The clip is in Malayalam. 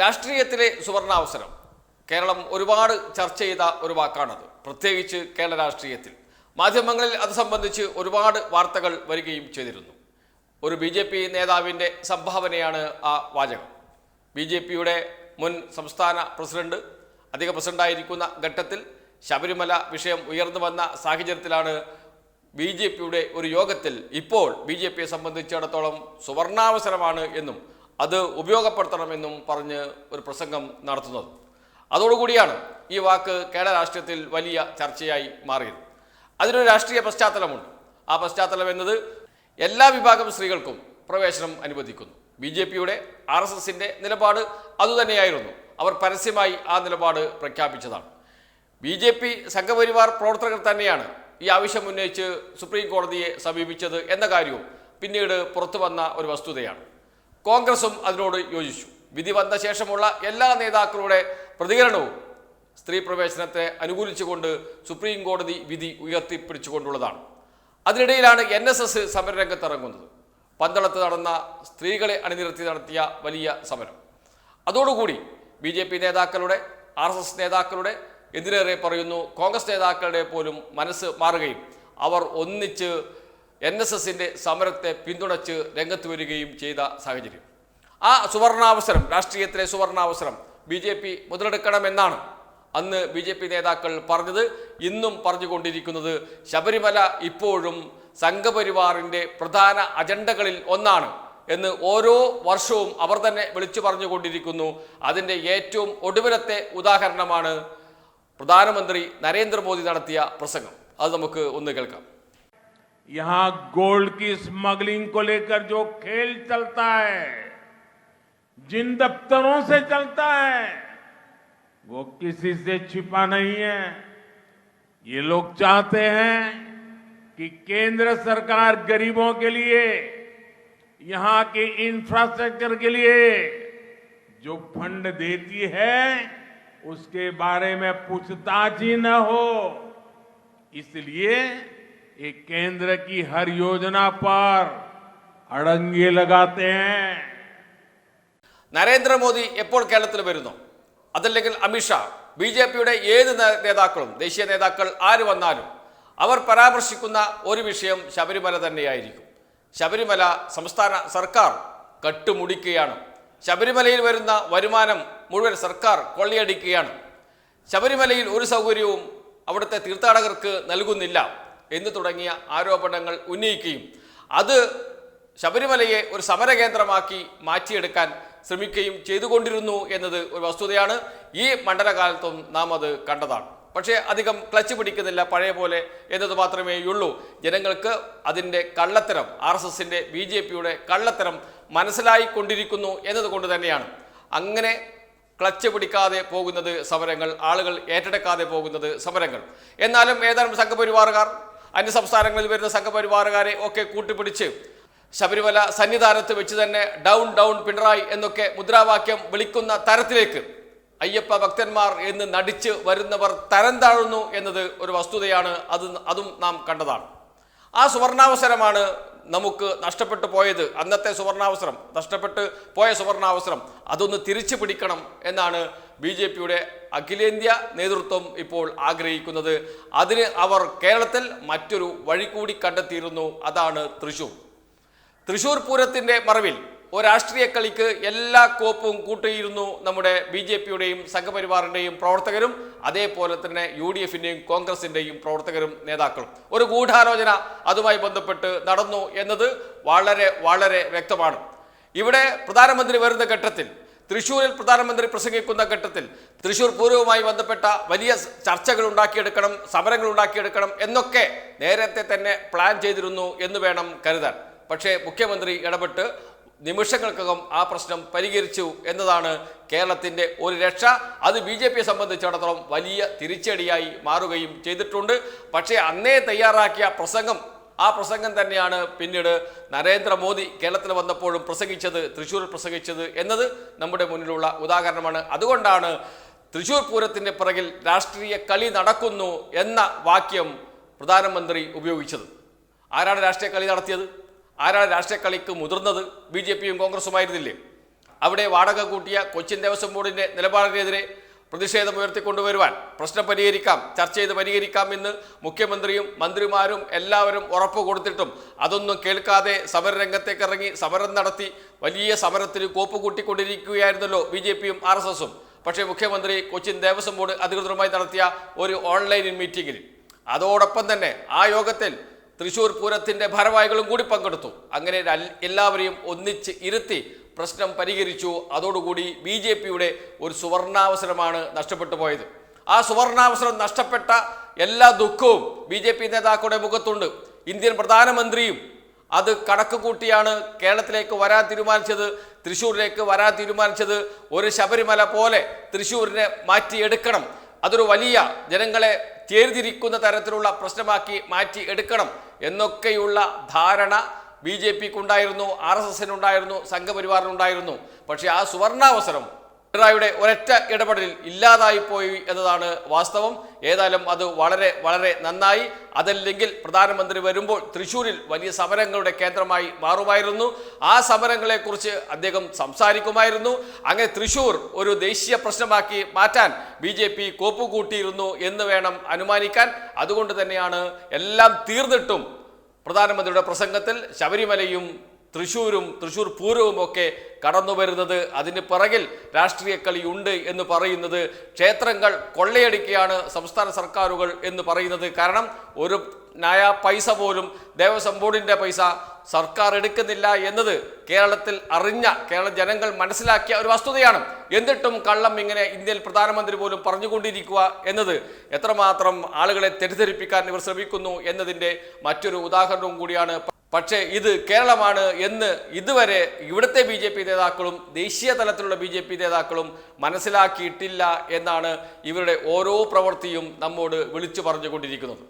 രാഷ്ട്രീയത്തിലെ സുവർണാവസരം. കേരളം ഒരുപാട് ചർച്ച ചെയ്ത ഒരു വാക്കാണത്. പ്രത്യേകിച്ച് കേരള രാഷ്ട്രീയത്തിൽ. മാധ്യമങ്ങളിൽ അത് സംബന്ധിച്ച് ഒരുപാട് വാർത്തകൾ വരികയും ചെയ്തിരുന്നു. ഒരു ബി ജെ പി നേതാവിന്റെ സംഭാവനയാണ് ആ വാചകം. ബി ജെ പിയുടെ മുൻ സംസ്ഥാന പ്രസിഡന്റ് അധിക പ്രസിഡന്റായിരിക്കുന്ന ഘട്ടത്തിൽ ശബരിമല വിഷയം ഉയർന്നു വന്ന സാഹചര്യത്തിലാണ് ബി ജെ പിയുടെ ഒരു യോഗത്തിൽ ഇപ്പോൾ ബി ജെ പിയെ സംബന്ധിച്ചിടത്തോളം സുവർണാവസരമാണ് എന്നും അത് ഉപയോഗപ്പെടുത്തണമെന്നും പറഞ്ഞ് ഒരു പ്രസംഗം നടത്തുന്നത്. അതോടുകൂടിയാണ് ഈ വാക്ക് കേരള രാഷ്ട്രീയത്തിൽ വലിയ ചർച്ചയായി മാറിയത്. അതിനൊരു രാഷ്ട്രീയ പശ്ചാത്തലമുണ്ട്. ആ പശ്ചാത്തലം എന്നത് എല്ലാ വിഭാഗം സ്ത്രീകൾക്കും പ്രവേശനം അനുവദിക്കുന്നു. ബി ജെ പിയുടെ ആർ എസ് എസിന്റെ നിലപാട് അതുതന്നെയായിരുന്നു. അവർ പരസ്യമായി ആ നിലപാട് പ്രഖ്യാപിച്ചതാണ്. ബി ജെ പി സംഘപരിവാർ പ്രവർത്തകർ തന്നെയാണ് ഈ ആവശ്യം ഉന്നയിച്ച് സുപ്രീം കോടതിയെ സമീപിച്ചത് എന്ന കാര്യവും പിന്നീട് പുറത്തു വന്ന ഒരു വസ്തുതയാണ്. കോൺഗ്രസും അതിനോട് യോജിച്ചു. വിധി വന്ന ശേഷമുള്ള എല്ലാ നേതാക്കളുടെ പ്രതികരണവും സ്ത്രീ പ്രവേശനത്തെ അനുകൂലിച്ചുകൊണ്ട് സുപ്രീം കോടതി വിധി ഉയർത്തിപ്പിടിച്ചുകൊണ്ടുള്ളതാണ്. അതിനിടയിലാണ് എൻ എസ് എസ് സമരരംഗത്ത് ഇറങ്ങുന്നത് പന്തളത്ത് നടന്ന സ്ത്രീകളെ അണിനിരത്തി നടത്തിയ വലിയ സമരം. അതോടുകൂടി ബി ജെ പി നേതാക്കളുടെ ആർ എസ് എസ് നേതാക്കളുടെ എന്തിനേറെ പറയുന്നു കോൺഗ്രസ് നേതാക്കളുടെ പോലും മനസ്സ് മാറുകയും അവർ ഒന്നിച്ച് എൻ എസ് എസിന്റെ സമരത്തെ പിന്തുണച്ച് രംഗത്ത് വരികയും ചെയ്ത സാഹചര്യം. ആ സുവർണാവസരം രാഷ്ട്രീയത്തിലെ സുവർണാവസരം ബി ജെ പി മുതലെടുക്കണമെന്നാണ് അന്ന് ബി ജെ പി നേതാക്കൾ പറഞ്ഞത്. ഇന്നും പറഞ്ഞുകൊണ്ടിരിക്കുന്നത് ശബരിമല ഇപ്പോഴും സംഘപരിവാറിന്റെ പ്രധാന അജണ്ടകളിൽ ഒന്നാണ് എന്ന് ഓരോ വർഷവും അവർ തന്നെ വിളിച്ചു പറഞ്ഞുകൊണ്ടിരിക്കുന്നു. അതിന്റെ ഏറ്റവും ഒടുവിലത്തെ ഉദാഹരണമാണ് പ്രധാനമന്ത്രി നരേന്ദ്രമോദി നടത്തിയ പ്രസംഗം. അത് നമുക്ക് ഒന്ന് കേൾക്കാം. यहाँ गोल्ड की स्मगलिंग को लेकर जो खेल चलता है, जिन दफ्तरों से चलता है, वो किसी से छिपा नहीं है। ये लोग चाहते हैं कि केंद्र सरकार गरीबों के लिए, यहाँ के इंफ्रास्ट्रक्चर के लिए जो फंड देती है, उसके बारे में पूछताछ ही न हो। इसलिए ये केंद्र की हर योजना पर अड़ंगे लगाते हैं നരേന്ദ്രമോദി എപ്പോൾ കേരളത്തിൽ വരുന്നു അതല്ലെങ്കിൽ അമിത്ഷാ ബി ജെ പിയുടെ ഏത് നേ- നേതാക്കളും ദേശീയ നേതാക്കൾ ആര് വന്നാലും അവർ പരാമർശിക്കുന്ന ഒരു വിഷയം ശബരിമല തന്നെയായിരിക്കും ശബരിമല സംസ്ഥാന സർക്കാർ കട്ടുമുടിക്കുകയാണ് ശബരിമലയിൽ വരുന്ന വരുമാനം മുഴുവൻ സർക്കാർ കൊള്ളയടിക്കുകയാണ് ശബരിമലയിൽ ഒരു സൗകര്യവും അവിടുത്തെ തീർത്ഥാടകർക്ക് നൽകുന്നില്ല എന്ന് തുടങ്ങിയ ആരോപണങ്ങൾ ഉന്നയിക്കുകയും അത് ശബരിമലയെ ഒരു സമരകേന്ദ്രമാക്കി മാറ്റിയെടുക്കാൻ ശ്രമിക്കുകയും ചെയ്തുകൊണ്ടിരുന്നു എന്നത് ഒരു വസ്തുതയാണ്. ഈ മണ്ഡലകാലത്തും നാം അത് കണ്ടതാണ്. പക്ഷേ അധികം ക്ലച്ച് പിടിക്കുന്നില്ല പഴയ പോലെ എന്നത് മാത്രമേ ഉള്ളൂ. ജനങ്ങൾക്ക് അതിന്റെ കള്ളത്തരം ആർ എസ് എസിന്റെ ബി ജെ പിയുടെ കള്ളത്തരം മനസ്സിലായിക്കൊണ്ടിരിക്കുന്നു എന്നതുകൊണ്ട് തന്നെയാണ്. അങ്ങനെ ക്ലച്ച് പിടിക്കാതെ പോകുന്നത് സമരങ്ങൾ ആളുകൾ ഏറ്റെടുക്കാതെ പോകുന്നത് സമരങ്ങൾ. എന്നാലും ഏതാനും സംഘപരിവാറുകാർ അന്യ സംസ്ഥാനങ്ങളിൽ വരുന്ന സംഘപരിവാറുകാരെ ഒക്കെ കൂട്ടിപ്പിടിച്ച് ശബരിമല സന്നിധാനത്ത് വെച്ച് തന്നെ ഡൗൺ ഡൗൺ പിണറായി എന്നൊക്കെ മുദ്രാവാക്യം വിളിക്കുന്ന തരത്തിലേക്ക് അയ്യപ്പ ഭക്തന്മാർ എന്ന് നടിച്ച് വരുന്നവർ തരം താഴുന്നു എന്നത് ഒരു വസ്തുതയാണ് അത് അതും നാം കണ്ടതാണ്. ആ സുവർണാവസരമാണ് നമുക്ക് നഷ്ടപ്പെട്ടു പോയത് അന്നത്തെ സുവർണാവസരം നഷ്ടപ്പെട്ട് പോയ സുവർണാവസരം അതൊന്ന് തിരിച്ചു പിടിക്കണം എന്നാണ് ബി ജെ പിയുടെ അഖിലേന്ത്യാ നേതൃത്വം ഇപ്പോൾ ആഗ്രഹിക്കുന്നത്. അതിന് അവർ കേരളത്തിൽ മറ്റൊരു വഴി കൂടി കണ്ടെത്തിയിരുന്നു. അതാണ് തൃശൂർ. തൃശൂർ പൂരത്തിന്റെ മറവിൽ രാഷ്ട്രീയ കളിക്ക് എല്ലാ കോപ്പും കൂട്ടിയിരുന്നു നമ്മുടെ ബി ജെ പിയുടെയും സംഘപരിവാറിന്റെയും പ്രവർത്തകരും. അതേപോലെ തന്നെ യു ഡി എഫിന്റെയും കോൺഗ്രസിന്റെയും പ്രവർത്തകരും നേതാക്കളും. ഒരു ഗൂഢാലോചന അതുമായി ബന്ധപ്പെട്ട് നടന്നു എന്നത് വളരെ വളരെ വ്യക്തമാണ്. ഇവിടെ പ്രധാനമന്ത്രി വരുന്ന ഘട്ടത്തിൽ തൃശൂരിൽ പ്രധാനമന്ത്രി പ്രസംഗിക്കുന്ന ഘട്ടത്തിൽ തൃശൂർ പൂരവുമായി ബന്ധപ്പെട്ട വലിയ ചർച്ചകൾ ഉണ്ടാക്കിയെടുക്കണം സമരങ്ങൾ ഉണ്ടാക്കിയെടുക്കണം എന്നൊക്കെ നേരത്തെ തന്നെ പ്ലാൻ ചെയ്തിരുന്നു എന്ന് വേണം കരുതാൻ. പക്ഷേ മുഖ്യമന്ത്രി ഇടപെട്ട് നിമിഷങ്ങൾക്കകം ആ പ്രശ്നം പരിഹരിച്ചു എന്നതാണ് കേരളത്തിന്റെ ഒരു രക്ഷ. അത് ബി ജെ പിയെ സംബന്ധിച്ചിടത്തോളം വലിയ തിരിച്ചടിയായി മാറുകയും ചെയ്തിട്ടുണ്ട്. പക്ഷേ അന്നേ തയ്യാറാക്കിയ പ്രസംഗം ആ പ്രസംഗം തന്നെയാണ് പിന്നീട് നരേന്ദ്രമോദി കേരളത്തിൽ വന്നപ്പോഴും പ്രസംഗിച്ചത് തൃശ്ശൂരിൽ പ്രസംഗിച്ചത് എന്നത് നമ്മുടെ മുന്നിലുള്ള ഉദാഹരണമാണ്. അതുകൊണ്ടാണ് തൃശ്ശൂർ പൂരത്തിന്റെ പിറകിൽ രാഷ്ട്രീയ കളി നടക്കുന്നു എന്ന വാക്യം പ്രധാനമന്ത്രി ഉപയോഗിച്ചത്. ആരാണ് രാഷ്ട്രീയ കളി നടത്തിയത്? ആരാണ് രാഷ്ട്രീയ കളിക്ക് മുതിർന്നത്? ബി ജെ പിയും കോൺഗ്രസുമായിരുന്നില്ലേ? അവിടെ വാടക കൂട്ടിയ കൊച്ചിൻ ദേവസ്വം ബോർഡിന്റെ നിലപാടിനെതിരെ പ്രതിഷേധം ഉയർത്തിക്കൊണ്ടുവരുവാൻ പ്രശ്നം പരിഹരിക്കാം ചർച്ച ചെയ്ത് പരിഹരിക്കാം എന്ന് മുഖ്യമന്ത്രിയും മന്ത്രിമാരും എല്ലാവരും ഉറപ്പ് കൊടുത്തിട്ടും അതൊന്നും കേൾക്കാതെ സമരരംഗത്തേക്ക് ഇറങ്ങി സമരം നടത്തി വലിയ സമരത്തിന് കോപ്പ് കൂട്ടിക്കൊണ്ടിരിക്കുകയായിരുന്നല്ലോ ബി ജെ പിയും ആർ എസ് എസും. പക്ഷേ മുഖ്യമന്ത്രി കൊച്ചിൻ ദേവസ്വം ബോർഡ് അധികൃതരുമായി നടത്തിയ ഒരു ഓൺലൈൻ മീറ്റിംഗിൽ. അതോടൊപ്പം തന്നെ ആ യോഗത്തിൽ തൃശൂർ പൂരത്തിന്റെ ഭാരവാഹികളും കൂടി പങ്കെടുത്തു. അങ്ങനെ എല്ലാവരെയും ഒന്നിച്ച് ഇരുത്തി പ്രശ്നം പരിഹരിച്ചു. അതോടുകൂടി ബി ജെ പിയുടെ ഒരു സുവർണാവസരമാണ് നഷ്ടപ്പെട്ടു പോയത്. ആ സുവർണാവസരം നഷ്ടപ്പെട്ട എല്ലാ ദുഃഖവും ബി ജെ പി നേതാക്കളുടെ മുഖത്തുണ്ട്. ഇന്ത്യൻ പ്രധാനമന്ത്രിയും അത് കണക്ക് കൂട്ടിയാണ് കേരളത്തിലേക്ക് വരാൻ തീരുമാനിച്ചത് തൃശ്ശൂരിലേക്ക് വരാൻ തീരുമാനിച്ചത്. ഒരു ശബരിമല പോലെ തൃശ്ശൂരിനെ മാറ്റിയെടുക്കണം. അതൊരു വലിയ ജനങ്ങളെ ചേർതിരിക്കുന്ന തരത്തിലുള്ള പ്രശ്നമാക്കി മാറ്റി എടുക്കണം എന്നൊക്കെയുള്ള ധാരണ ബി ജെ പിക്കുണ്ടായിരുന്നു ആർ എസ് എസിനുണ്ടായിരുന്നു സംഘപരിവാറിനുണ്ടായിരുന്നു. പക്ഷേ ആ സുവർണാവസരം പിണറായിയുടെ ഒരൊറ്റ ഇടപെടലിൽ ഇല്ലാതായി പോയി എന്നതാണ് വാസ്തവം. ഏതായാലും അത് വളരെ വളരെ നന്നായി. അതല്ലെങ്കിൽ പ്രധാനമന്ത്രി വരുമ്പോൾ തൃശ്ശൂരിൽ വലിയ സമരങ്ങളുടെ കേന്ദ്രമായി മാറുമായിരുന്നു. ആ സമരങ്ങളെക്കുറിച്ച് അദ്ദേഹം സംസാരിക്കുമായിരുന്നു. അങ്ങനെ തൃശ്ശൂർ ഒരു ദേശീയ പ്രശ്നമാക്കി മാറ്റാൻ ബി ജെ പി കോപ്പുകൂട്ടിയിരുന്നു എന്ന് വേണം അനുമാനിക്കാൻ. അതുകൊണ്ട് തന്നെയാണ് എല്ലാം തീർന്നിട്ടും പ്രധാനമന്ത്രിയുടെ പ്രസംഗത്തിൽ ശബരിമലയും തൃശ്ശൂരും തൃശ്ശൂർ പൂരവും ഒക്കെ കടന്നു വരുന്നത് അതിന് പിറകിൽ രാഷ്ട്രീയ ഉണ്ട് എന്ന് പറയുന്നത് ക്ഷേത്രങ്ങൾ കൊള്ളയടിക്കുകയാണ് സംസ്ഥാന സർക്കാരുകൾ എന്ന് പറയുന്നത്. കാരണം ഒരു നായ പൈസ പോലും ദേവസ്വം ബോർഡിന്റെ പൈസ സർക്കാർ എടുക്കുന്നില്ല എന്നത് കേരളത്തിൽ അറിഞ്ഞ കേരള ജനങ്ങൾ മനസ്സിലാക്കിയ ഒരു വസ്തുതയാണ്. എന്നിട്ടും കള്ളം ഇങ്ങനെ ഇന്ത്യയിൽ പ്രധാനമന്ത്രി പോലും പറഞ്ഞുകൊണ്ടിരിക്കുക എന്നത് എത്രമാത്രം ആളുകളെ തെറ്റിദ്ധരിപ്പിക്കാൻ ഇവർ ശ്രമിക്കുന്നു എന്നതിന്റെ മറ്റൊരു ഉദാഹരണവും കൂടിയാണ് പക്ഷേ ഇത് കേരളമാണ് എന്ന് ഇതുവരെ ഇവിടുത്തെ ബി ജെ പി നേതാക്കളും ദേശീയ തലത്തിലുള്ള ബി ജെ പി നേതാക്കളും മനസ്സിലാക്കിയിട്ടില്ല എന്നാണ് ഇവരുടെ ഓരോ പ്രവൃത്തിയും നമ്മോട് വിളിച്ചു പറഞ്ഞുകൊണ്ടിരിക്കുന്നത്.